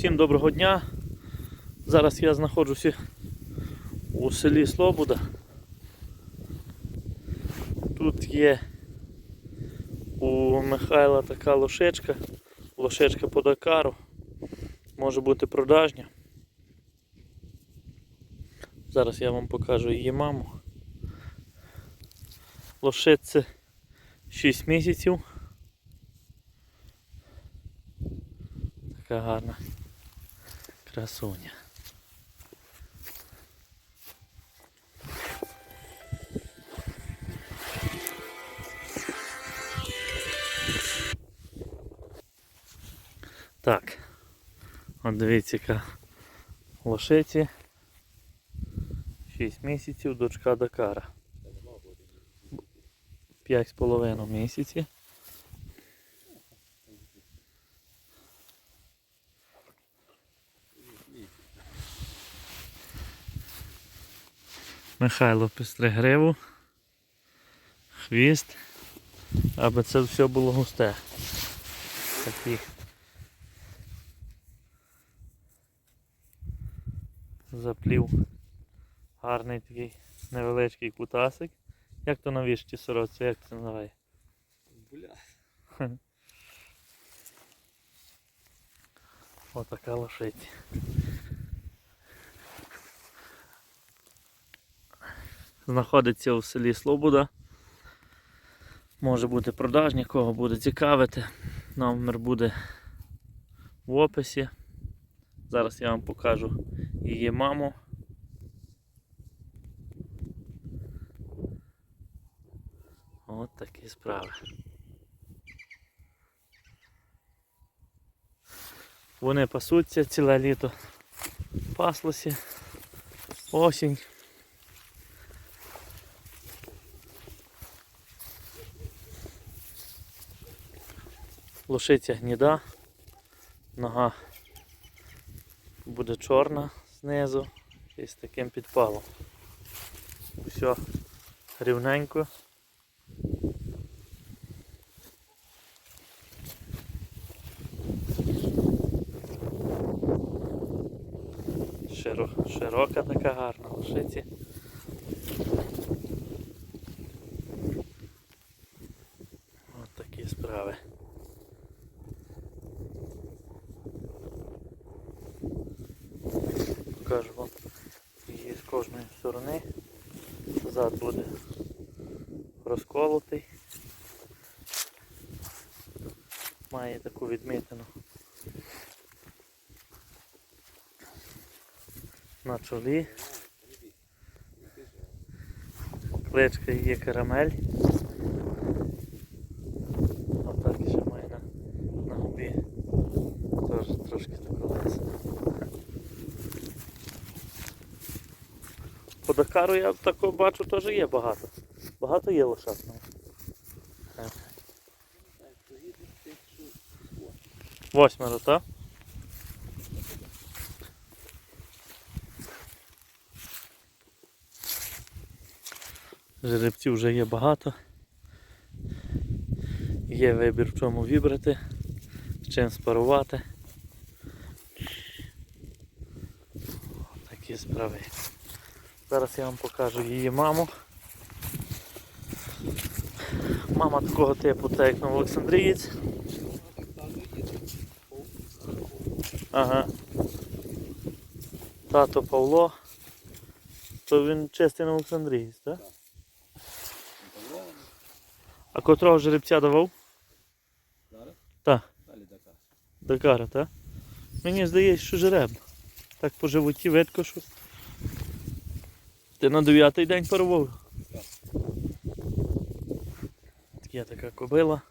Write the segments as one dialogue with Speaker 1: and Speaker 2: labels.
Speaker 1: Всім доброго дня. Зараз я знаходжуся у селі Слобода. Тут є у Михайла така лошечка, лошечка по Дакару. Може бути продажня. Зараз я вам покажу її маму. Лошиці 6 місяців. Така гарна красуня. Так, от дивіться, яка лошиці. 6 місяців, дочка Дакара. 5,5 місяці. Михайло пестре гриву, хвіст, аби це все було густе. Такий заплів гарний такий невеличкий кутасик. Як то на вішті сороці, як це називає?
Speaker 2: Бля.
Speaker 1: Отака лошиця. Знаходиться у селі Слобода. Може бути продажні, кого буде цікавити. Номер буде в описі. Зараз я вам покажу її маму. От такі справи. Вони пасуться ціле літо. Паслося. Осінь. Лошиця гніда. Нога буде чорна знизу і з таким підпалом. Все рівненько. Широка така гарна лошиці. От такі справи. Покажу вам її з кожної сторони. Зад буде розколотий. Має таку відмітину на чолі. Кличка є карамель. Отак ще має на, на губі. Теж трошки тако леса. По Дакару я тако бачу теж є багато. Багато є лошад. ну. Восьмеро, так? Жеребців вже є багато. Є вибір в чому вибрати, з чим спарувати. Такі справи. Зараз я вам покажу її маму. Мама такого типу, так як Новоолександрієць. Ага. Тато Павло. То він чистий Новоолександрієць, так? А котрого жеребця давав?
Speaker 2: Зараз?
Speaker 1: Так.
Speaker 2: Далі Дакар.
Speaker 1: Дакара, так? Мені здається, що жереб. Так по животі видко, що. Ти на дев'ятий день парував.
Speaker 2: Так.
Speaker 1: Є така кобила.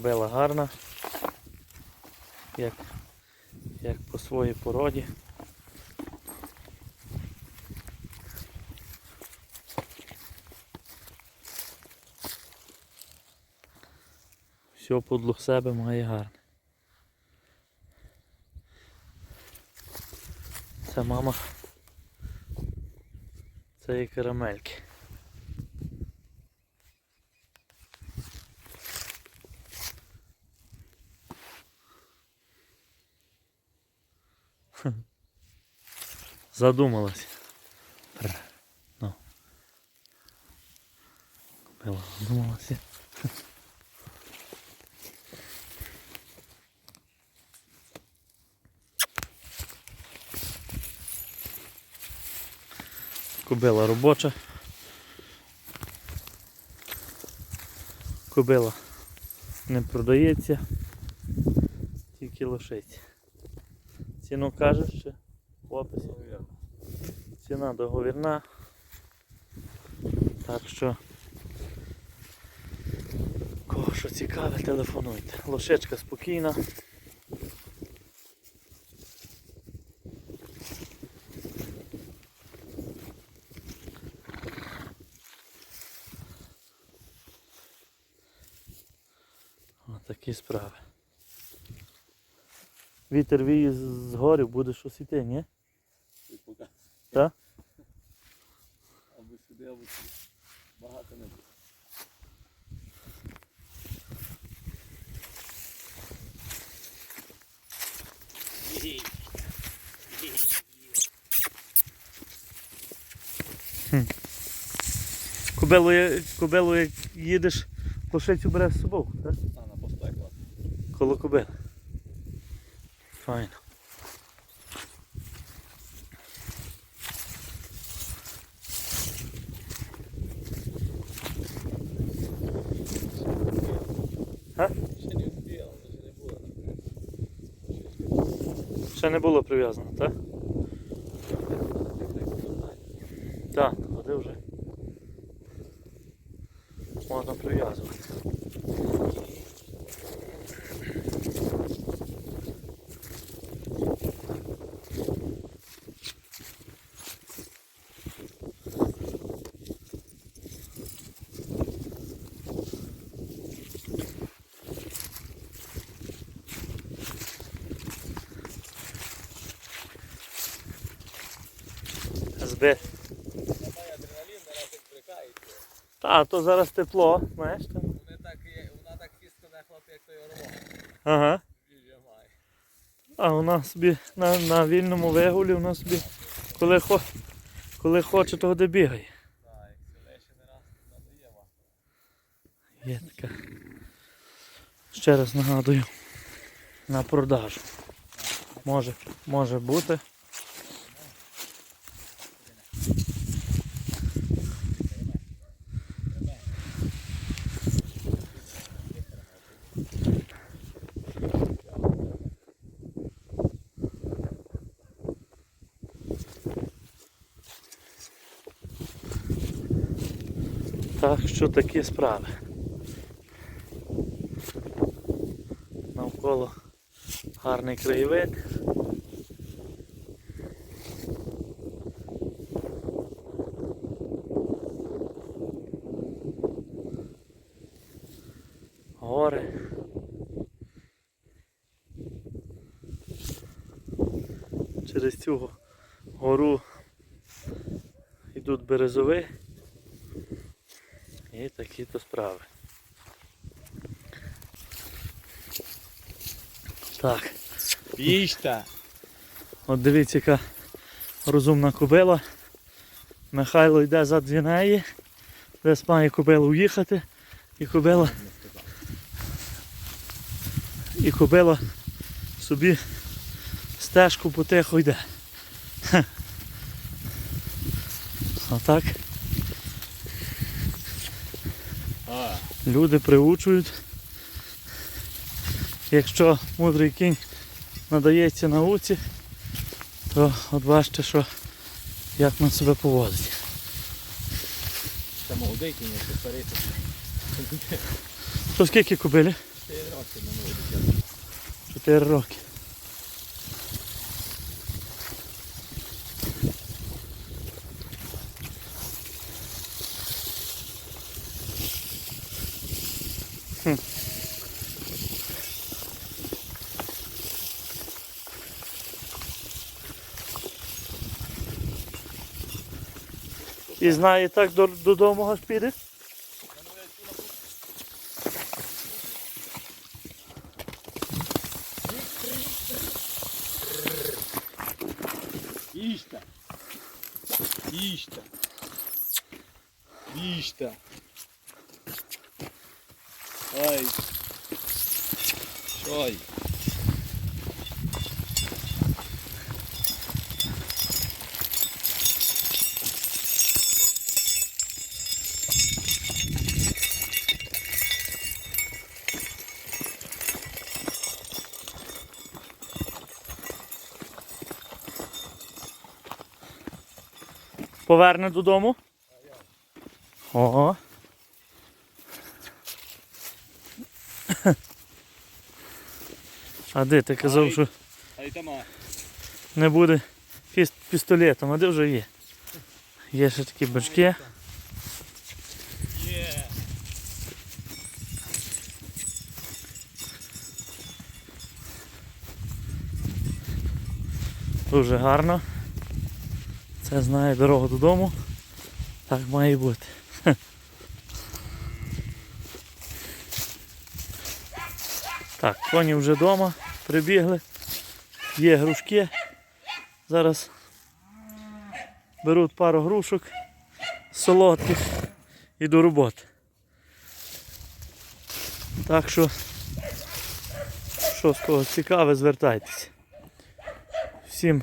Speaker 1: кобила гарна, як як по своїй породі. Все подлог себе має гарне. Це мама цієї карамельки. Задумалась. Ну. Купила, задумалася. Кобила робоча. Кобила не продається, тільки лишиться. Ціну кажеш ще в описі. Ціна договірна. Так що кого що цікаве, телефонуйте. Лошечка спокійна. Такі справи. Вітер віє з- з горів, буде щось іти, ні? Так?
Speaker 2: Сюди. Багато не буде.
Speaker 1: Кобилу, кобилу як їдеш, лошицю береш з собою, так?
Speaker 2: А, на постой клас.
Speaker 1: Коло кобили. Файно. А?
Speaker 2: Ще не встигла, ще не було.
Speaker 1: Ще не було прив'язано, так? Так, води вже. Можна прив'язувати.
Speaker 2: Відвлікається.
Speaker 1: Та, то зараз тепло, знаєш там.
Speaker 2: Так, вона так хістко не хлопає, як той орло.
Speaker 1: Ага. А вона собі на, на вільному вигулі, вона собі, коли, хо, коли хоче, то де бігає.
Speaker 2: Так, як ще не раз надає.
Speaker 1: Є така. Ще раз нагадую. На продажу. Може, може бути. Так що такі справи. Навколо гарний краєвид. Гори. Через цю гору йдуть березови. І такі то справи. Так,
Speaker 2: Їжте!
Speaker 1: от дивіться, яка розумна кобила. Михайло йде за дві неї, десь має кобилу уїхати, і кобила, і кобила собі стежку потихо йде. Отак
Speaker 2: А,
Speaker 1: люди приучують. Якщо мудрий кінь надається науці, то от бачите, що як він себе поводить.
Speaker 2: це молодий кінь, це старий.
Speaker 1: То скільки кобилі?
Speaker 2: Чотири роки минуло.
Speaker 1: Чотири роки. Знає так додому піде.
Speaker 2: ішта Ішта Їжте.
Speaker 1: Поверне додому. Ого. А де ти казав, що не буде пістолетом, а де вже є? Є ще такі бачки. Дуже гарно. Це знає дорогу додому. Так має бути. Так, коні вже вдома, прибігли. Є грушки. Зараз беруть пару грушок солодких і до роботи. Так що, що з кого цікаве, звертайтеся. Всім